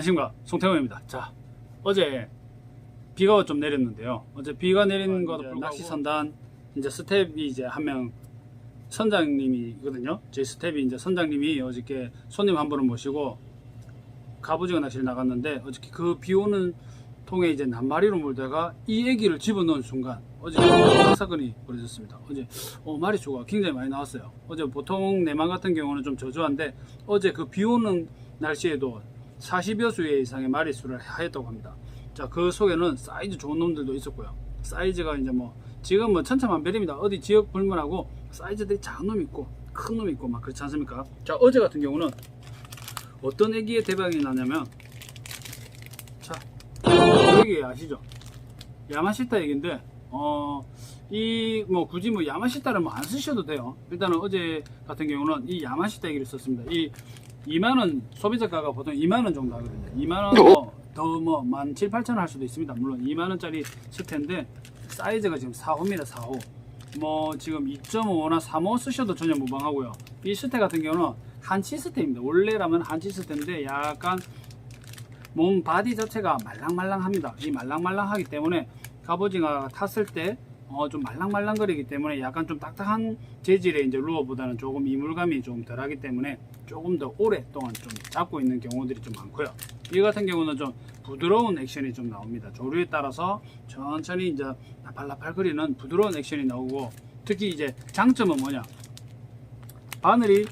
안녕하십니까 송태호입니다 자 어제 비가 좀 내렸는데요 어제 비가 내리는 것도 불구하고 낚시 선단 이제 스텝이 이제 한 명 선장님이거든요 제 스텝이 이제 선장님이 어저께 손님 한 분을 모시고 갑오징어 낚시를 나갔는데 어저께 그 비 오는 통에 이제 낱마리로 물다가 이 애기를 집어넣은 순간 어제 사건이 벌어졌습니다. 어제 어, 마리수가 굉장히 많이 나왔어요. 어제 보통 내만 같은 경우는 좀 저조한데 어제 그 비 오는 날씨에도 40여 수의 이상의 마리수를 하였다고 합니다. 자, 그 속에는 사이즈 좋은 놈들도 있었고요. 사이즈가 이제 뭐 지금 뭐 천차만별입니다. 어디 지역 불문하고 사이즈들이 작은 놈 있고 큰 놈 있고 막 그렇지 않습니까? 자, 어제 같은 경우는 어떤 애기의 대박이 나냐면 자, 여기 아시죠? 야마시타 얘기인데 어, 이, 뭐, 굳이 뭐, 야마시타를 뭐 안 쓰셔도 돼요. 일단은 어제 같은 경우는 이 야마시타 얘기를 썼습니다. 이 2만원, 소비자가가 보통 2만원 정도 하거든요. 2만원 더, 더 뭐, 1 7 8천원 할 수도 있습니다. 물론 2만원짜리 시트인데, 사이즈가 지금 4호입니다, 4호. 뭐, 지금 2.5나 3호 쓰셔도 전혀 무방하고요. 이 시트 같은 경우는 한치 시트입니다. 원래라면 한치 시트인데, 약간 몸 바디 자체가 말랑말랑합니다. 이 말랑말랑하기 때문에 갑오징어가 탔을 때 어, 좀 말랑말랑거리기 때문에 약간 좀 딱딱한 재질의 이제 루어보다는 조금 이물감이 좀 덜하기 때문에 조금 더 오랫동안 좀 잡고 있는 경우들이 좀 많고요. 이 같은 경우는 좀 부드러운 액션이 좀 나옵니다. 조류에 따라서 천천히 이제 나팔나팔거리는 부드러운 액션이 나오고 특히 이제 장점은 뭐냐? 바늘이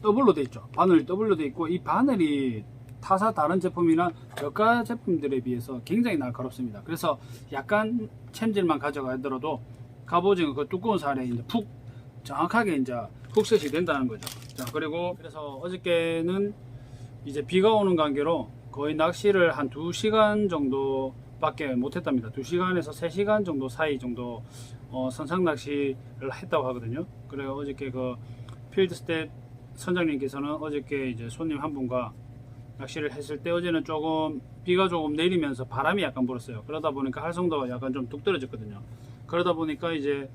더블로 돼 있죠. 바늘이 더블로 돼 있고 이 바늘이 타사 다른 제품이나 저가 제품들에 비해서 굉장히 날카롭습니다. 그래서 약간 챔질만 가져가더라도 갑오징어 그 두꺼운 살에 이제 푹 정확하게 이제 훅셋이 된다는 거죠. 자 그리고 그래서 어저께는 이제 비가 오는 관계로 거의 낚시를 한 2시간 정도 밖에 못했답니다. 2시간에서 3시간 정도 사이 정도 어, 선상 낚시를 했다고 하거든요. 그래서 어저께 그 필드 스텝 선장님께서는 어저께 이제 손님 한 분과 낚시를 했을 때 어제는 조금 비가 조금 내리면서 바람이 약간 불었어요. 그러다 보니까 활성도가 약간 좀 뚝 떨어졌거든요. 그러다 보니까 이제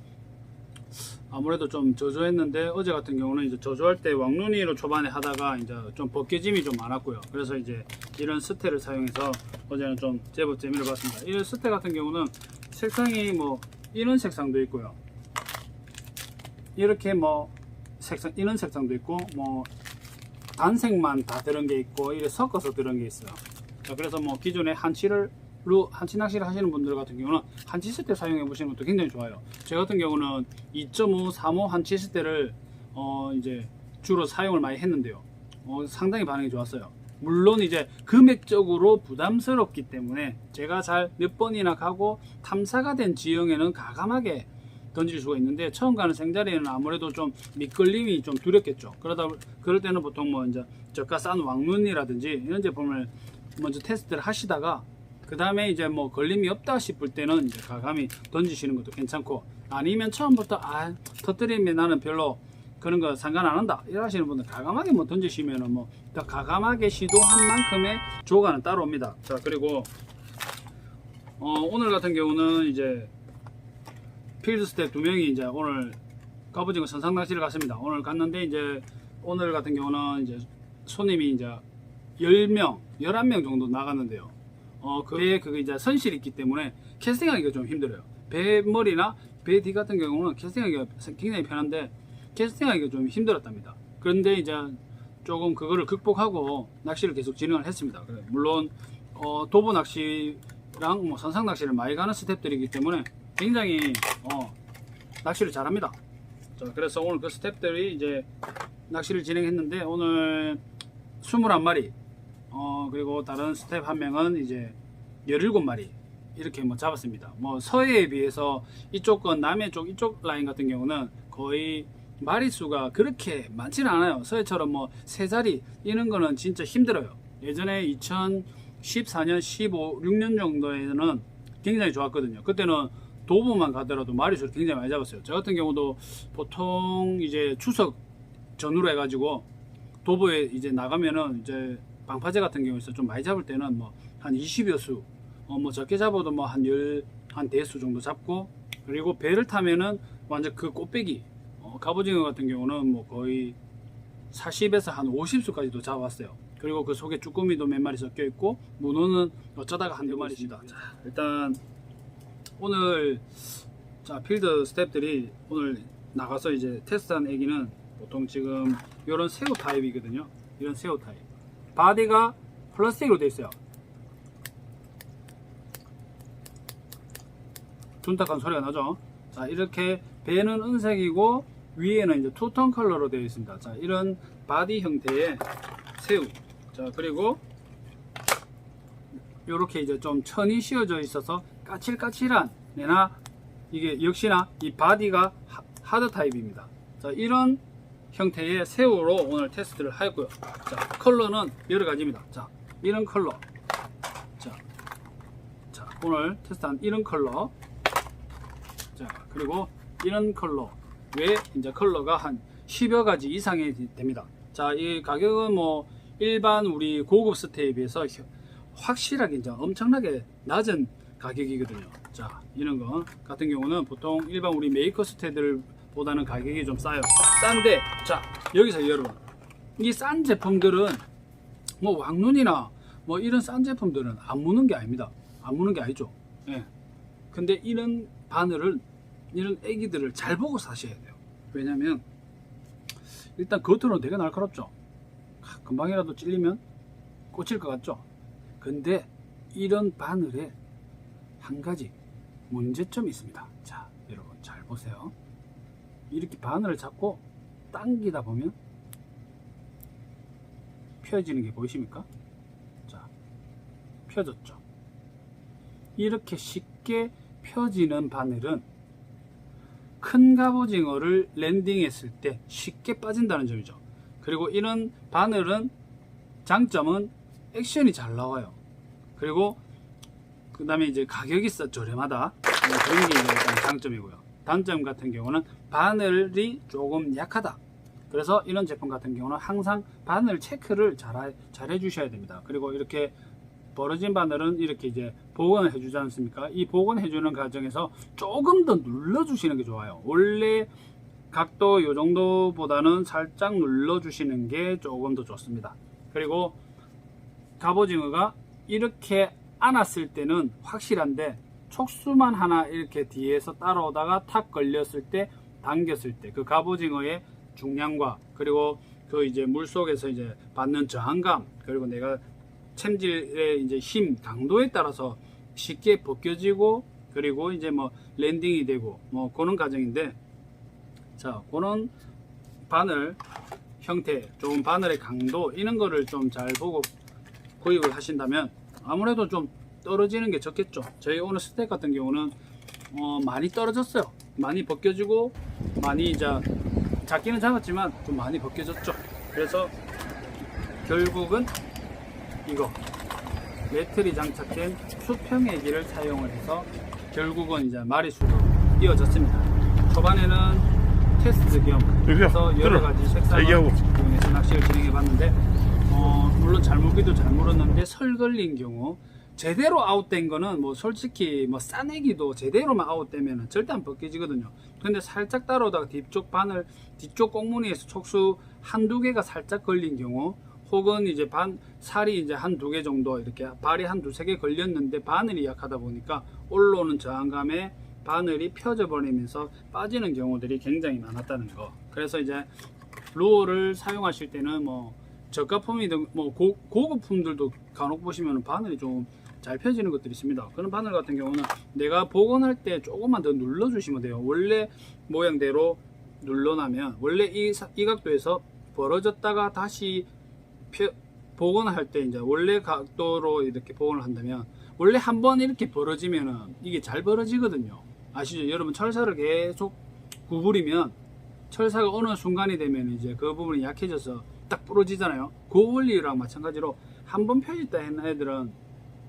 아무래도 좀 저조했는데 어제 같은 경우는 이제 저조할 때 왕눈이로 초반에 하다가 이제 좀 벗겨짐이 좀 많았고요. 그래서 이제 이런 스테를 사용해서 어제는 좀 제법 재미를 봤습니다. 이 스테 같은 경우는 색상이 뭐 이런 색상도 있고요. 이렇게 뭐 색상 이런 색상도 있고 뭐 단색만 다 들은 게 있고 이렇게 섞어서 들은 게 있어요. 자, 그래서 뭐 기존에 한치를 루 한치 낚시를 하시는 분들 같은 경우는 한치 스테 사용해 보시는 것도 굉장히 좋아요. 제 같은 경우는 2.5, 3호 한치 스테를 어 이제 주로 사용을 많이 했는데요. 어 상당히 반응이 좋았어요. 물론 이제 금액적으로 부담스럽기 때문에 제가 잘 몇 번이나 가고 탐사가 된 지형에는 가감하게 던질 수가 있는데 처음 가는 생자리에는 아무래도 좀 밑걸림이 좀 두렵겠죠. 그러다 그럴 때는 보통 뭐 이제 저가 싼 왕눈이라든지 이런 제품을 먼저 테스트를 하시다가 그 다음에 이제 뭐 걸림이 없다 싶을 때는 이제 가감히 던지시는 것도 괜찮고 아니면 처음부터 아 터뜨리면 나는 별로 그런 거 상관 안 한다 이러시는 분들 가감하게 뭐 던지시면은 뭐 더 가감하게 시도한 만큼의 조과는 따로 옵니다. 자 그리고 어, 오늘 같은 경우는 이제 필드 스텝 두 명이 이제 오늘 갑오징어 선상 낚시를 갔습니다. 오늘 갔는데 이제 오늘 같은 경우는 이제 손님이 이제 10명, 11명 정도 나갔는데요. 어, 그에 그게 이제 선실이 있기 때문에 캐스팅하기가 좀 힘들어요. 배 머리나 배 뒤 같은 경우는 캐스팅하기가 굉장히 편한데 캐스팅하기가 좀 힘들었답니다. 그런데 이제 조금 그거를 극복하고 낚시를 계속 진행을 했습니다. 물론 어, 도보 낚시랑 뭐 선상 낚시를 많이 가는 스텝들이기 때문에 굉장히 어, 낚시를 잘합니다. 자, 그래서 오늘 그 스텝들이 이제 낚시를 진행했는데 오늘 21마리 어, 그리고 다른 스텝 한 명은 이제 17마리 이렇게 뭐 잡았습니다. 뭐 서해에 비해서 이쪽은 남해 쪽 이쪽 라인 같은 경우는 거의 마리수가 그렇게 많지는 않아요. 서해처럼 뭐 세 자리 이런 거는 진짜 힘들어요. 예전에 2014년, 15, 6년 정도에는 굉장히 좋았거든요. 그때는 도보만 가더라도 마리수를 굉장히 많이 잡았어요. 저 같은 경우도 보통 이제 추석 전후로 해가지고 도보에 이제 나가면은 이제 방파제 같은 경우에서 좀 많이 잡을 때는 뭐 한 20여 수, 어 뭐 적게 잡아도 뭐 한 열, 한 대수 정도 잡고 그리고 배를 타면은 완전 그 꽃배기, 어 갑오징어 같은 경우는 뭐 거의 40에서 한 50수까지도 잡았어요. 그리고 그 속에 쭈꾸미도 몇 마리 섞여 있고 문어는 어쩌다가 한 두 마리입니다. 자, 일단 오늘 자 필드 스탭들이 오늘 나가서 이제 테스트한 애기는 보통 지금 이런 새우 타입이거든요. 이런 새우 타입. 바디가 플라스틱으로 되어 있어요. 둔탁한 소리가 나죠. 자 이렇게 배는 은색이고 위에는 이제 투톤 컬러로 되어 있습니다. 자 이런 바디 형태의 새우. 자 그리고 이렇게 이제 좀 천이 씌워져 있어서 까칠까칠한 내나 이게 역시나 이 바디가 하- 하드 타입입니다. 자 이런 형태의 새우로 오늘 테스트를 하였고요. 자 컬러는 여러 가지입니다. 자 이런 컬러. 자, 자 오늘 테스트한 이런 컬러. 자 그리고 이런 컬러 외 이제 컬러가 한 10여 가지 이상이 됩니다. 자 이 가격은 뭐 일반 우리 고급 스테이에 비해서 혀- 확실하게 이제 엄청나게 낮은 가격이거든요. 자, 이런 거 같은 경우는 보통 일반 우리 메이커 스테들 보다는 가격이 좀 싸요. 싼데, 자, 여기서 여러분. 이 싼 제품들은 뭐 왕눈이나 뭐 이런 싼 제품들은 안 무는 게 아닙니다. 안 무는 게 아니죠. 예. 근데 이런 바늘을, 이런 애기들을 잘 보고 사셔야 돼요. 왜냐면, 일단 겉으로는 되게 날카롭죠. 하, 금방이라도 찔리면 꽂힐 것 같죠? 근데 이런 바늘에 한 가지 문제점이 있습니다. 자, 여러분 잘 보세요. 이렇게 바늘을 잡고 당기다 보면 펴지는 게 보이십니까? 자, 펴졌죠. 이렇게 쉽게 펴지는 바늘은 큰 갑오징어를 랜딩했을 때 쉽게 빠진다는 점이죠. 그리고 이런 바늘은 장점은 액션이 잘 나와요. 그리고 그 다음에 이제 가격이 싸 저렴하다. 뭐 그런 게 일단 장점이고요. 단점 같은 경우는 바늘이 조금 약하다. 그래서 이런 제품 같은 경우는 항상 바늘 체크를 잘, 잘 해주셔야 됩니다. 그리고 이렇게 벌어진 바늘은 이렇게 이제 복원을 해주지 않습니까? 이 복원해주는 과정에서 조금 더 눌러주시는 게 좋아요. 원래 각도 요 정도보다는 살짝 눌러주시는 게 조금 더 좋습니다. 그리고 갑오징어가 이렇게 안았을 때는 확실한데 촉수만 하나 이렇게 뒤에서 따라오다가 탁 걸렸을 때 당겼을 때 그 갑오징어의 중량과 그리고 그 이제 물 속에서 이제 받는 저항감 그리고 내가 챔질의 이제 힘 강도에 따라서 쉽게 벗겨지고 그리고 이제 뭐 랜딩이 되고 뭐 그런 과정인데 자 그런 바늘 형태 좋은 바늘의 강도 이런 거를 좀 잘 보고 구입을 하신다면 아무래도 좀 떨어지는 게 적겠죠. 저희 오늘 스택 같은 경우는 어, 많이 떨어졌어요. 많이 벗겨지고 많이 이제 작기는 작았지만 좀 많이 벗겨졌죠. 그래서 결국은 이거 매트리 장착된 수평애기를 사용을 해서 결국은 이제 마리수로 이어졌습니다. 초반에는 테스트 겸. 해서 여러. 가지 색상을. 이용해서 낚시를 진행해 봤는데 어, 물론 잘 물기도 잘 물었는데 설 걸린 경우 제대로 아웃된 거는 뭐 솔직히 뭐 싸내기도 제대로만 아웃되면 절대 안 벗겨지거든요. 근데 살짝 따라오다가 뒤쪽 바늘 뒤쪽 꽁무니에서 촉수 한두 개가 살짝 걸린 경우 혹은 이제 반 살이 이제 한 두 개 정도 이렇게 발이 한 두세 개 걸렸는데 바늘이 약하다 보니까 올라오는 저항감에 바늘이 펴져 버리면서 빠지는 경우들이 굉장히 많았다는 거. 그래서 이제 루어를 사용하실 때는 뭐 저가품이든 뭐 고, 고급품들도 간혹 보시면 바늘이 좀 잘 펴지는 것들이 있습니다. 그런 바늘 같은 경우는 내가 복원할 때 조금만 더 눌러 주시면 돼요. 원래 모양대로 눌러나면 원래 이, 사- 이 각도에서 벌어졌다가 다시 펴, 복원할 때 이제 원래 각도로 이렇게 복원을 한다면 원래 한 번 이렇게 벌어지면은 이게 잘 벌어지거든요. 아시죠? 여러분 철사를 계속 구부리면 철사가 어느 순간이 되면 이제 그 부분이 약해져서 딱 부러지잖아요. 그 원리랑 마찬가지로 한 번 펴졌다 했는 애들은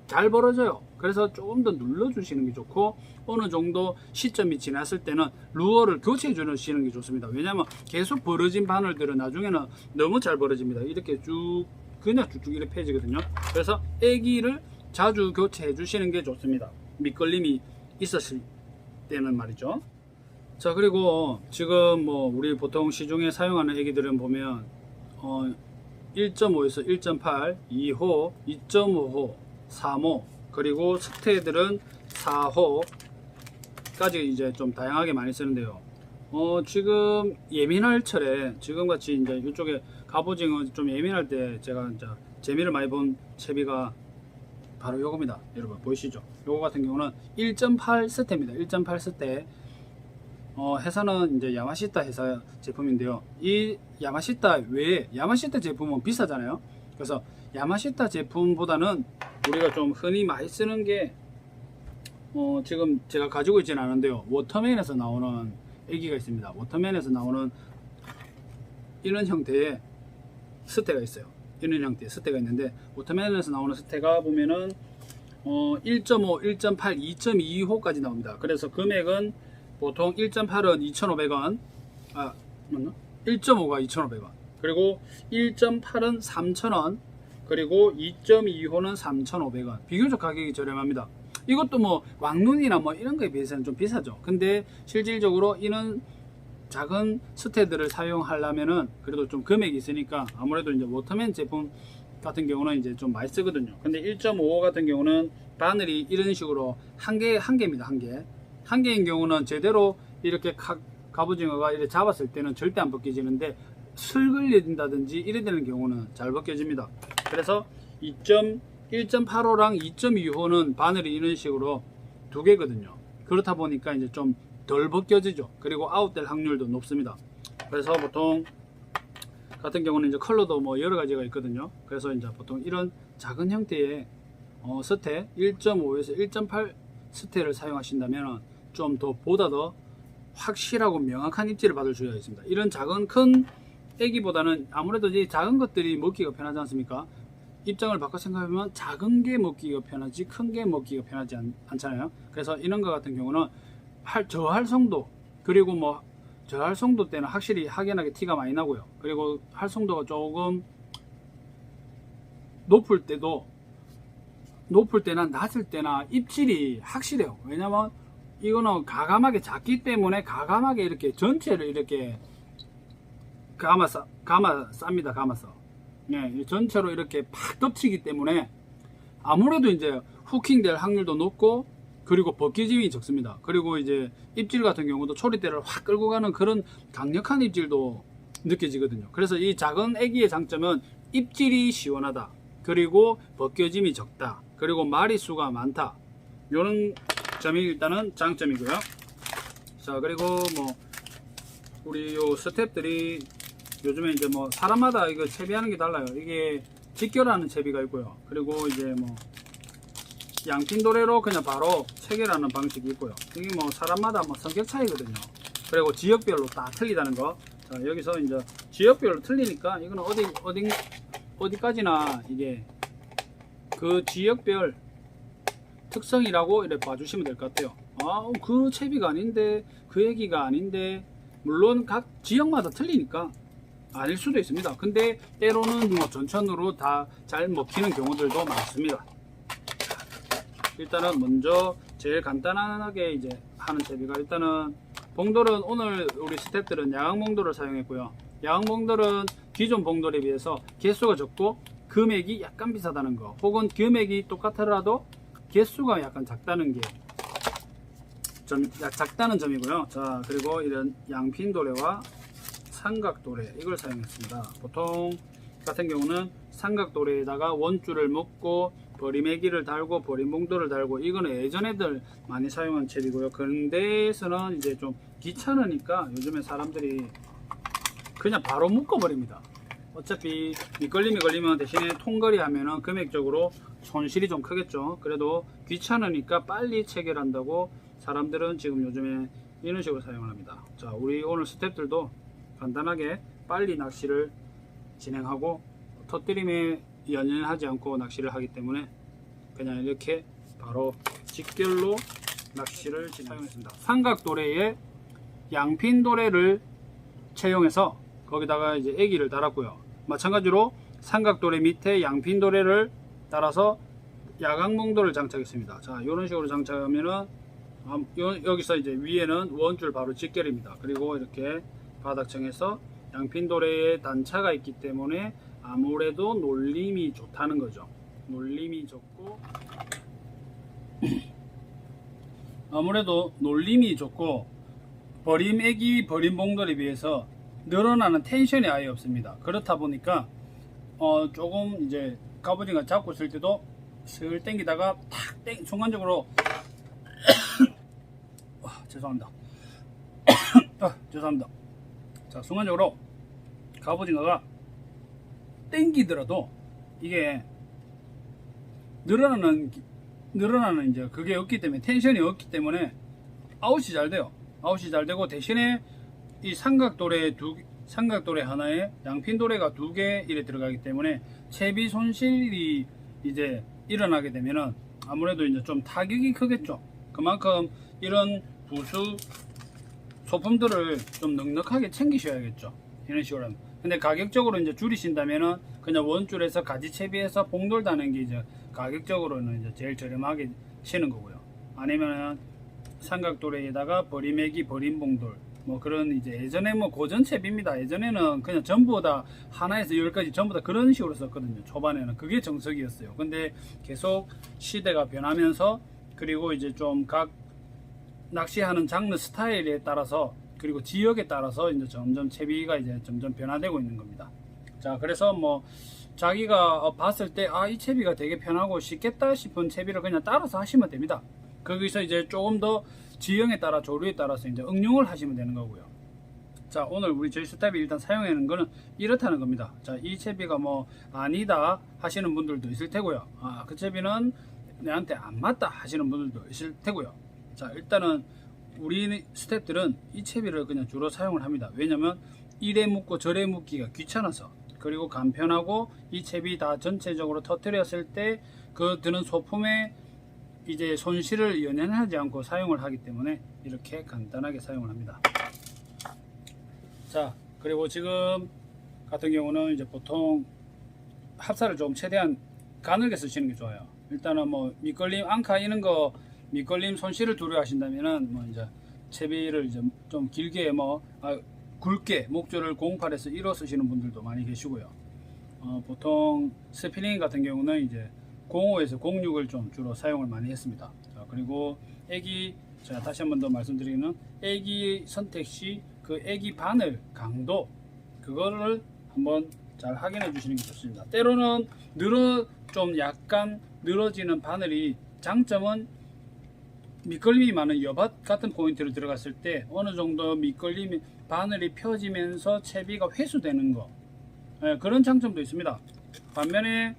잘 벌어져요. 그래서 조금 더 눌러주시는 게 좋고 어느 정도 시점이 지났을 때는 루어를 교체해 주시는 게 좋습니다. 왜냐하면 계속 벌어진 바늘들은 나중에는 너무 잘 벌어집니다. 이렇게 쭉 그냥 쭉쭉 이렇게 펴지거든요. 그래서 애기를 자주 교체해 주시는 게 좋습니다. 밑걸림이 있었을 때는 말이죠. 자 그리고 지금 뭐 우리 보통 시중에 사용하는 애기들은 보면 어 1.5에서 1.8, 2호, 2.5호, 3호, 그리고 스테들은 4호까지 이제 좀 다양하게 많이 쓰는데요. 어, 지금 예민할 철에 지금 같이 이제 이쪽에 갑오징어 좀 예민할 때 제가 이제 재미를 많이 본 채비가 바로 요겁니다. 여러분 보이시죠? 요거 같은 경우는 1.8 스테입니다. 1.8 스테. 어, 회사는 이제 야마시타 회사 제품인데요. 이 야마시타 외에 야마시타 제품은 비싸잖아요. 그래서 야마시타 제품보다는 우리가 좀 흔히 많이 쓰는 게 어, 지금 제가 가지고 있지는 않은데요. 워터맨에서 나오는 애기가 있습니다. 워터맨에서 나오는 이런 형태의 스테가 있어요. 이런 형태의 스테가 있는데 워터맨에서 나오는 스테가 보면은 어, 1.5, 1.8, 2.25까지 나옵니다. 그래서 금액은 보통 1.8은 2,500원, 아, 맞나? 1.5가 2,500원, 그리고 1.8은 3,000원, 그리고 2.25는 3,500원. 비교적 가격이 저렴합니다. 이것도 뭐 왕눈이나 뭐 이런 거에 비해서는 좀 비싸죠. 근데 실질적으로 이런 작은 스테들을 사용하려면은 그래도 좀 금액이 있으니까 아무래도 이제 워터맨 제품 같은 경우는 이제 좀 많이 쓰거든요. 근데 1.55 같은 경우는 바늘이 이런 식으로 한 개, 한 개입니다. 한 개. 한 개인 경우는 제대로 이렇게 가, 갑오징어가 이렇게 잡았을 때는 절대 안 벗겨지는데 슬 걸린다든지 이래 되는 경우는 잘 벗겨집니다. 그래서 2.1.85랑 2.25는 바늘이 이런 식으로 두 개거든요. 그렇다 보니까 이제 좀 덜 벗겨지죠. 그리고 아웃될 확률도 높습니다. 그래서 보통 같은 경우는 이제 컬러도 뭐 여러 가지가 있거든요. 그래서 이제 보통 이런 작은 형태의 어, 스테 1.5에서 1.8 스테를 사용하신다면 좀 더 보다 더 확실하고 명확한 입질을 받을 수가 있습니다. 이런 작은 큰 애기보다는 아무래도 이 작은 것들이 먹기가 편하지 않습니까? 입장을 바꿔 생각하면 작은 게 먹기가 편하지 큰 게 먹기가 편하지 않, 않잖아요. 그래서 이런 것 같은 경우는 할, 저활성도 그리고 뭐 저활성도 때는 확실히 확연하게 티가 많이 나고요. 그리고 활성도가 조금 높을 때도 높을 때나 낮을 때나 입질이 확실해요. 왜냐면 이거는 가감하게 작기 때문에 가감하게 이렇게 전체를 이렇게 감아 싸, 감아 쌉니다. 감아서. 예, 이 전체로 이렇게 팍 덮치기 때문에 아무래도 이제 후킹 될 확률도 높고 그리고 벗기짐이 적습니다. 그리고 이제 입질 같은 경우도 초리대를 확 끌고 가는 그런 강력한 입질도 느껴지거든요. 그래서 이 작은 애기의 장점은 입질이 시원하다. 그리고 벗겨짐이 적다. 그리고 마리수가 많다. 요런 점이 일단은 장점이고요. 자, 그리고 뭐 우리 요 스탭들이 요즘에 이제 뭐 사람마다 이거 채비하는 게 달라요. 이게 직결하는 채비가 있고요. 그리고 이제 뭐 양핀도레로 그냥 바로 체결하는 방식이 있고요. 이게 뭐 사람마다 뭐 성격 차이거든요. 그리고 지역별로 다 틀리다는 거. 자, 여기서 이제 지역별로 틀리니까 이거는 어디 어디 어디까지나 이게 그 지역별 특성이라고 이렇게 봐주시면 될 것 같아요. 아, 그 채비가 아닌데 그 얘기가 아닌데 물론 각 지역마다 틀리니까 아닐 수도 있습니다. 근데 때로는 뭐 전천으로 다 잘 먹히는 경우들도 많습니다. 일단은 먼저 제일 간단하게 이제 하는 채비가 일단은 봉돌은 오늘 우리 스탭들은 야광 봉돌을 사용했고요. 야광 봉돌은 기존 봉돌에 비해서 개수가 적고 금액이 약간 비싸다는 거 혹은 금액이 똑같더라도 개수가 약간 작다는 게 점, 약 작다는 점이고요. 자 그리고 이런 양핀 도래와 삼각 도래 이걸 사용했습니다. 보통 같은 경우는 삼각 도래에다가 원줄을 묶고 버리매기를 달고 버림봉돌을 달고 이거는 예전에들 많이 사용한 채비고요. 근대에서는 이제 좀 귀찮으니까 요즘에 사람들이 그냥 바로 묶어버립니다. 어차피 밑걸림이 걸리면 대신에 통거리 하면은 금액적으로 손실이 좀 크겠죠. 그래도 귀찮으니까 빨리 체결한다고 사람들은 지금 요즘에 이런 식으로 사용을 합니다. 자, 우리 오늘 스탭들도 간단하게 빨리 낚시를 진행하고 터뜨림에 연연하지 않고 낚시를 하기 때문에 그냥 이렇게 바로 직결로 낚시를 진행했습니다. 삼각도래에 양핀 도래를 채용해서 거기다가 이제 애기를 달았고요. 마찬가지로 삼각도래 밑에 양핀 도래를 따라서 야광봉도를 장착했습니다. 자, 이런 식으로 장착하면은 여기서 이제 위에는 원줄 바로 직결입니다. 그리고 이렇게 바닥청에서 양핀도래에 단차가 있기 때문에 아무래도 놀림이 좋다는 거죠. 놀림이 좋고 아무래도 놀림이 좋고 버림 애기 버림 봉돌에 비해서 늘어나는 텐션이 아예 없습니다. 그렇다 보니까 어 조금 이제 갑오징어 잡고 있을 때도 슬 땡기다가 탁 땡 순간적으로 아, 죄송합니다. 아, 죄송합니다. 자 순간적으로 갑오징어가 땡기더라도 이게 늘어나는 기- 늘어나는 이제 그게 없기 때문에 텐션이 없기 때문에 아웃이 잘 돼요. 아웃이 잘 되고 대신에 이 삼각도래 두 삼각도래 하나에 양핀도래가 두 개 이래 들어가기 때문에 채비 손실이 이제 일어나게 되면은 아무래도 이제 좀 타격이 크겠죠. 그만큼 이런 부수 소품들을 좀 넉넉하게 챙기셔야겠죠. 이런 식으로 하면. 근데 가격적으로 이제 줄이신다면은 그냥 원줄에서 가지 채비해서 봉돌 다는 게 이제 가격적으로는 이제 제일 저렴하게 치는 거고요. 아니면은 삼각도래에다가 버림애기 버림봉돌 뭐 그런 이제 예전에 뭐 고전 채비입니다. 예전에는 그냥 전부 다 하나에서 열까지 전부 다 그런 식으로 썼거든요. 초반에는 그게 정석이었어요. 근데 계속 시대가 변하면서 그리고 이제 좀 각 낚시하는 장르 스타일에 따라서 그리고 지역에 따라서 이제 점점 채비가 이제 점점 변화되고 있는 겁니다. 자, 그래서 뭐 자기가 어, 봤을 때 아 이 채비가 되게 편하고 쉽겠다 싶은 채비를 그냥 따라서 하시면 됩니다. 거기서 이제 조금 더 지형에 따라 조류에 따라서 이제 응용을 하시면 되는 거고요. 자 오늘 우리 저희 스탑이 일단 사용하는 거는 이렇다는 겁니다. 자이 채비가 뭐 아니다 하시는 분들도 있을 테고요. 아그 채비는 내한테 안 맞다 하시는 분들도 있을 테고요. 자 일단은 우리 스탭들은 이 채비를 그냥 주로 사용을 합니다. 왜냐면 이래 묶고 저래 묶기가 귀찮아서 그리고 간편하고 이 채비 다 전체적으로 터트렸을 때 그 드는 소품에 이제 손실을 연연하지 않고 사용을 하기 때문에 이렇게 간단하게 사용을 합니다. 자 그리고 지금 같은 경우는 이제 보통 합사를 좀 최대한 가늘게 쓰시는 게 좋아요. 일단은 뭐 밑걸림 앙카 이런 거 밑걸림 손실을 두려워하신다면은 뭐 이제 채비를 이제 좀 길게 뭐 아, 굵게 목줄을 08에서 1호 쓰시는 분들도 많이 계시고요. 어, 보통 스피닝 같은 경우는 이제 05에서 06을 좀 주로 사용을 많이 했습니다. 자, 그리고 애기 제가 다시 한 번 더 말씀드리는 애기 선택 시 그 애기 바늘 강도 그거를 한번 잘 확인해 주시는 게 좋습니다. 때로는 늘어 좀 약간 늘어지는 바늘이 장점은 밑걸림이 많은 여밭 같은 포인트를 들어갔을 때 어느 정도 밑걸림이 바늘이 펴지면서 채비가 회수되는 거 예, 그런 장점도 있습니다. 반면에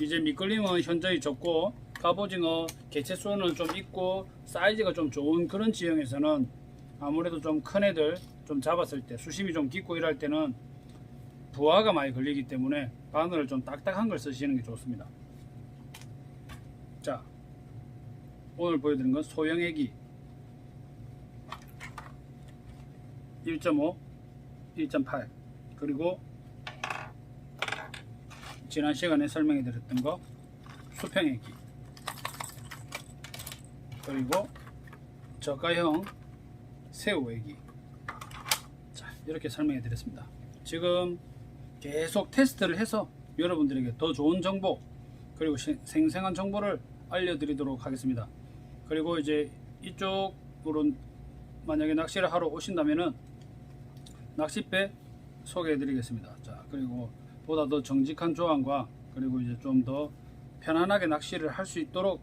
이제 밑걸림은 현저히 적고 갑오징어 개체수는 좀 있고 사이즈가 좀 좋은 그런 지형에서는 아무래도 좀 큰 애들 좀 잡았을 때 수심이 좀 깊고 이럴 때는 부하가 많이 걸리기 때문에 바늘을 좀 딱딱한 걸 쓰시는 게 좋습니다. 자, 오늘 보여드린 건 소형 애기 1.5, 1.8 그리고 지난 시간에 설명해 드렸던 거 수평 애기. 그리고 저가형 새우 애기. 자 이렇게 설명해 드렸습니다. 지금 계속 테스트를 해서 여러분들에게 더 좋은 정보 그리고 시- 생생한 정보를 알려드리도록 하겠습니다. 그리고 이제 이쪽으로 만약에 낚시를 하러 오신다면은 낚싯배 소개해 드리겠습니다. 자 그리고 보다 더 정직한 조항과 그리고 이제 좀 더 편안하게 낚시를 할 수 있도록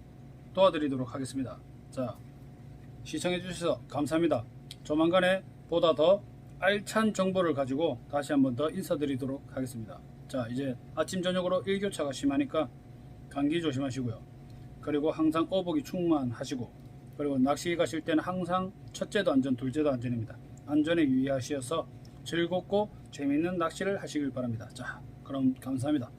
도와드리도록 하겠습니다. 자 시청해 주셔서 감사합니다. 조만간에 보다 더 알찬 정보를 가지고 다시 한번 더 인사드리도록 하겠습니다. 자 이제 아침 저녁으로 일교차가 심하니까 감기 조심하시고요. 그리고 항상 어복이 충만하시고 그리고 낚시 가실 때는 항상 첫째도 안전 둘째도 안전입니다. 안전에 유의하셔서 즐겁고 재미있는 낚시를 하시길 바랍니다. 자 그럼 감사합니다